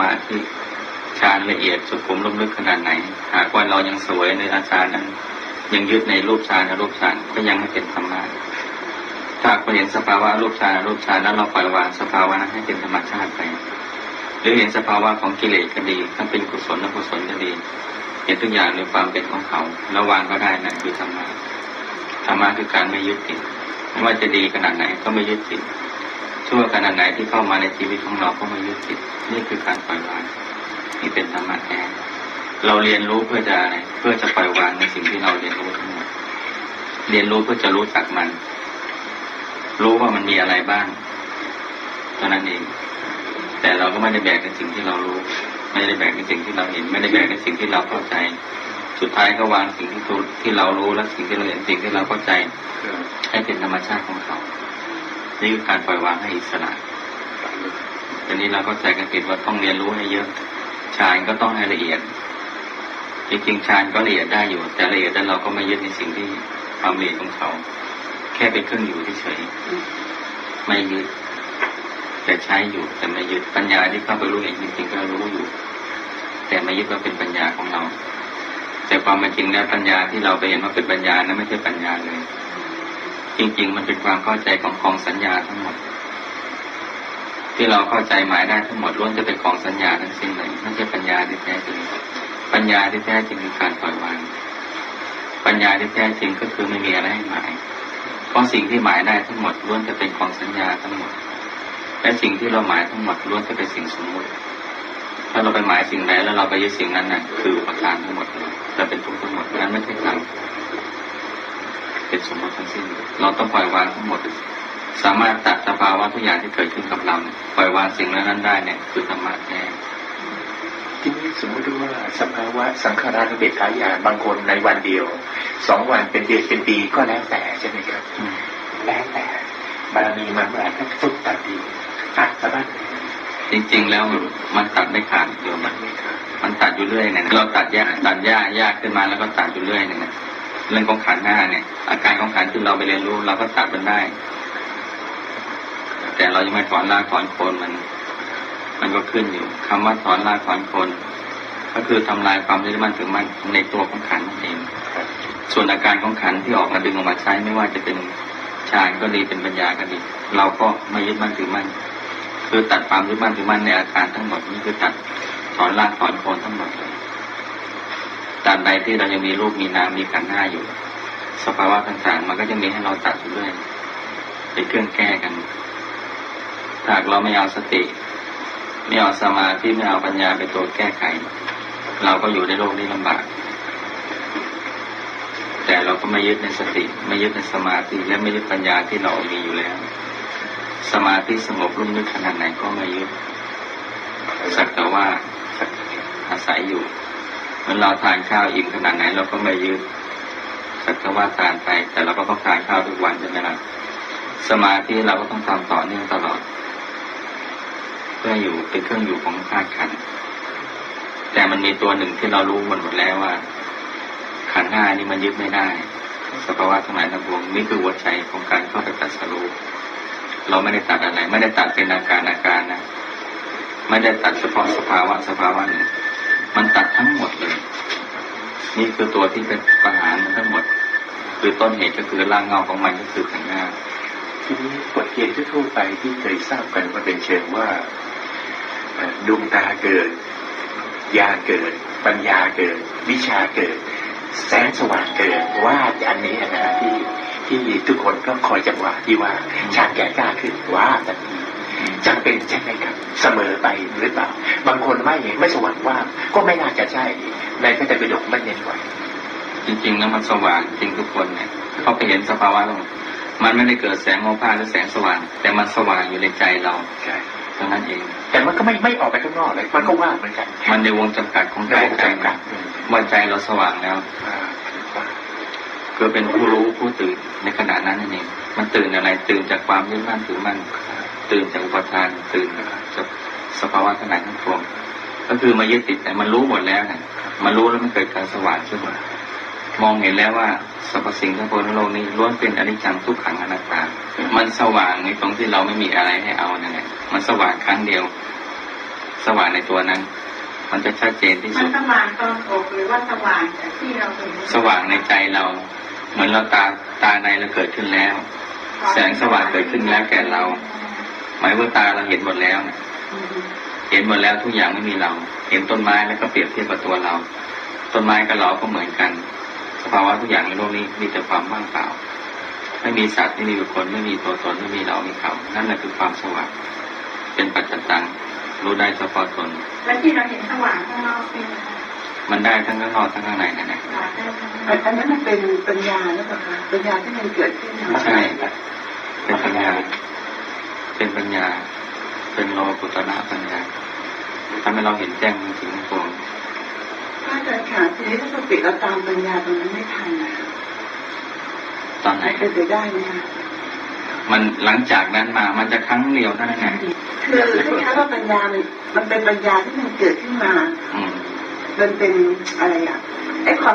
มาธิฌานละเอียดสุขุมลุ่มลึกขนาดไหน หากว่าเรายังสวยในอาจารนั้น ยังยึดในรูปฌานอรูปฌานก็ยังไม่เป็นธรรมะถ้าเราเห็นสภาวะรูปฌานรูปฌานแล้วเราปล่อยวางสภาวะนั้นให้เป็นธรรมชาติไป หรือเห็นสภาวะของกิเลสก็ดีทั้งเป็นกุศลและกุศลก็ดี เห็นทุกอย่างในความเป็นของเขาแล้ววางก็ได้นั่นคือธรรมะธรรมะคือการไม่ยึดติดไม่ว่าจะดีขนาดไหนก็ไม่ยึดติด ชั่วขนาดไหนที่เข้ามาในชีวิตของเราก็ไม่ยึดติดนี่คือการปล่อยวางนี่เป็นธรรมะแท้เราเรียนรู้เพื่อจะอะไรเพื่อจะปล่อยวางในสิ่งที่เราเรียนรู้ทั้งหมดเรียนรู้เพื่อจะรู้จักมัน รู้ว่ามันมีอะไรบ้างเท่านั้นเอง แต่เราก็ไม่ได้แบกในสิ่งที่เรารู้ ไม่ได้แบกในสิ่งที่เราเห็น ไม่ได้แบกในสิ่งที่เราเข้าใจ สุดท้ายก็วางสิ่งที่ทุที่เรารู้และสิ่งที่เราเห็นสิ่งที่เราเข้าใจ ให้เป็นธรรมชาติของเขา นี่คือการปล่อยวางให้อิสระทีนี้เราก็ใจกันผิดว่าต้องเรียนรู้ให้เยอะฌานก็ต้องให้ละเอียด จริงๆฌานก็ละเอียดได้อยู่ แต่ละเอียดแล้วเราก็ไม่ยึดในสิ่งที่ความละเอียดของเขา แค่เป็นเครื่องอยู่เฉยๆไม่ยึดแต่ใช้อยู่แต่ไม่ยึดปัญญาที่เข้าไปรู้เองจริงๆก็รู้อยู่ แต่ไม่ยึดว่าเป็นปัญญาของเรา แต่ความเป็นจริงแล้วปัญญาที่เราไปเห็นว่าเป็นปัญญานั้นไม่ใช่ปัญญาเลย จริง ๆ มันเป็นความเข้าใจของของสัญญาทั้งหมด ที่เราเข้าใจหมายได้ทั้งหมดล้วนจะเป็นของสัญญาทั้งสิ้นเลยไม่ใช่ปัญญาที่แท้จริง ปัญญาที่แท้จริงคือการปล่อยวาง ปัญญาที่แท้จริงก็คือไม่มีอะไรให้หมาย เพราะสิ่งที่หมายได้ทั้งหมดล้วนจะเป็นของสัญญาทั้งหมด และสิ่งที่เราหมายทั้งหมดล้วนจะเป็นสิ่งสมมติถ้าเราไปหมายสิ่งใดแล้วเราไปยึดสิ่งนั้นน่ะคืออุปทานทั้งหมดเลยและเป็นทุกข์ทั้งหมดนั้นไม่ใช่ธรรม เป็นสมมติทั้งสิ้น เราต้องปล่อยวางทั้งหมด สามารถตัดสภาวะทุกอย่างที่เกิดขึ้นกับเราเนี่ยปล่อยวางสิ่งนั้นได้เนี่ยคือธรรมะแท้ทีนี้สมมติว่าสภาวะสังขารานุเบกขายานบางคนในวันเดียวสองวันเป็นเดือนเป็นปีก็แล้วแต่ใช่ไหมครับอืมแล้วแต่บารมีมันเมื่อไหร่ก็สุดตัดดีตัดสะบัดจริง ๆ แล้วมันตัดไม่ขาดโยมมันไม่ครับมันตัดอยู่เรื่อยเนี่ยเราตัดยากตัดยากยากขึ้นมาแล้วก็ตัดอยู่เรื่อยเนี่ยนะ เรื่องของขันหน้าเนี่ย อาการของขันธ์ที่เราไปเรียนรู้เราก็ตัดมันได้ แต่เรายังไม่ถอนรากถอนโคนมัน มันก็ขึ้นอยู่คำว่าถอนรากถอนโคนก็คือทำลายความยึดมั่นถือมั่นในตัวของขันเองส่วนอาการของขันที่ออกมาดึงออกมาใช้ไม่ว่าจะเป็นฌานก็ดีเป็นปัญญาก็ดีเราก็ไม่ยึดมั่นถือมั่นคือตัดความยึดมั่นถือมั่นในอาการทั้งหมดนี่คือตัดถอนรากถอนโคนทั้งหมดเลย ตาบใดที่เรายังมีรูปมีนามมีขันธ์หน้าอยู่ สภาวะต่างๆ มันก็จะมีให้เราตัดอยู่เรื่อยเป็นเครื่องแก้กันถ้าหากเราไม่เอาสติ ไม่เอาสมาธิไม่เอาปัญญาเป็นตัวแก้ไข เราก็อยู่ในโลกนี้ลำบาก แต่เราก็ไม่ยึดในสติ ไม่ยึดในสมาธิและไม่ยึดปัญญาที่เรามีอยู่แล้ว สมาธิสงบรุ่มลึกขนาดไหนก็ไม่ยึดสักแต่ว่าอาศัยอยู่ เราทานข้าวอิ่มขนาดไหนเราก็ไม่ยึดสักว่าทานไป แต่เราก็ต้องทานข้าวทุกวันใช่ไหมล่ะสมาธิเราก็ต้องทำต่อเนื่องตลอด เพื่ออยู่เป็นเครื่องอยู่ของธาตุขัน แต่มันมีตัวหนึ่งที่เรารู้มันหมดแล้วว่า ขันห้านี่มันยึดไม่ได้สภาวะทั้งหลายทั้งปวงนี่คือหัวใจของการเข้าไปตัดสรู้เราไม่ได้ตัดอะไร ไม่ได้ตัดเป็นอาการอาการนะ ไม่ได้ตัดเฉพาะสภาวะสภาวะหนึ่งมันตัดทั้งหมดเลย นี่คือตัวที่เป็นปัญหาทั้งหมด คือต้นเหตุก็คือร่างเงาของมันก็คือขันธ์ห้าทีนี้บทเรียนทั่วไปที่เคยทราบกันว่าเป็นเชิงว่าดวงตาเกิดญาเกิด ปัญญาเกิด วิชาเกิด แสงสว่างเกิดว่าอันนี้นะที่ที่ทุกคนก็คอยจังหวะที่ว่าชาติแก่กล้าขึ้นว่าทันที จำเป็นใช่ไหมครับ เสมอไปหรือเปล่า บางคนไม่ไม่สว่างว่าบก็ไม่น่าจะใช่ในพระไตรปิฎกไม่เน้นไว้จริงๆแล้วมันสว่างจริงทุกคนเนี่ยเขาไปเห็นสภาวะแล้วมันไม่ได้เกิดแสงโมฆะหรือแสงสว่าง แต่มันสว่างอยู่ในใจเราใช่เท่านั้นเอง แต่มันก็ไม่ไม่ออกไปข้างนอกเลยมันก็ว่างเหมือนกัน มันในวงจำกัดของใจในวงใจจำกันะดอืมว่าใจเราสว่างแล้วอ่าว่างคือเป็นผู้รู้ผู้ตื่นในขณะนั้นนั่นเองมันตื่นอะไรตื่นจากความยึดมั่นถือมั่น ตื่นจากอุปทานตื่นจากสภาวะทั้งหลายทั้งปวงก็คือมายึดติดแต่มันรู้หมดแล้วนะมันรู้แล้วมันเกิดการสว่างขึ้นมามองเห็นแล้วว่าสรรพสิ่งทั้งปวงในโลกนี้ล้วนเป็นอนิจจังทุกขังอนัตตา มันสว่างในตรงที่เราไม่มีอะไรให้เอานั่นแหละมันสว่างครั้งเดียวสสว่างในตัวนั้น มันจะชัดเจนที่มัสุนดสว่างตอนอกหรือว่าสว่างจากที่เราเห็นสว่างในใจเรา เหมือนเราตาตาในเราเกิดขึ้นแล้ว แสงสว่างเกิดขึ้นแล้วแก่เรา หมายว่าตาเราเห็นหมดแล้ว เห็นหมดแล้วทุกอย่างไม่มีเรา เห็นต้นไม้แล้วก็เปรียบเทียบกับตัวเรา ต้นไม้กับเราก็เหมือนกัน สภาวะทุกอย่างในโลกนี้มีแต่ความว่างเปล่า ไม่มีสัตว์ไม่มีบุคคลไม่มีตัวตนไม่มีเรามีเขา นั่นแหละคือความสว่างเป็นปัจจัตตังรู้ได้เฉพาะตน และที่เราเห็นสว่างข้างนอกเป็นมันได้ทั้งข้างนอกทั้งข้างในนั่นแหละสว่างได้ทั้งอันนั้นมันเป็นปัญญาหรือเปล่าคะปัญญาที่มันเกิดขึ้นใช่เป็นปัญญา เป็นปัญญา เป็นโลกุตระปัญญาทำให้เราเห็นแจ้งจริงๆตัวถ้าเกิดขาดทีนี้ถ้าสติเราตามปัญญาตรงนั้นไม่ทันนะคะตอนไหนมันเป็นไปได้ไหมคะมันหลังจากนั้นมา มันจะครั้งเดียวเท่านั้นเองคือคล้ายๆว่าปัญญามันมันเป็นปัญญาที่มันเกิดขึ้นมาอืมมันเป็นอะไรอะไอ้ความ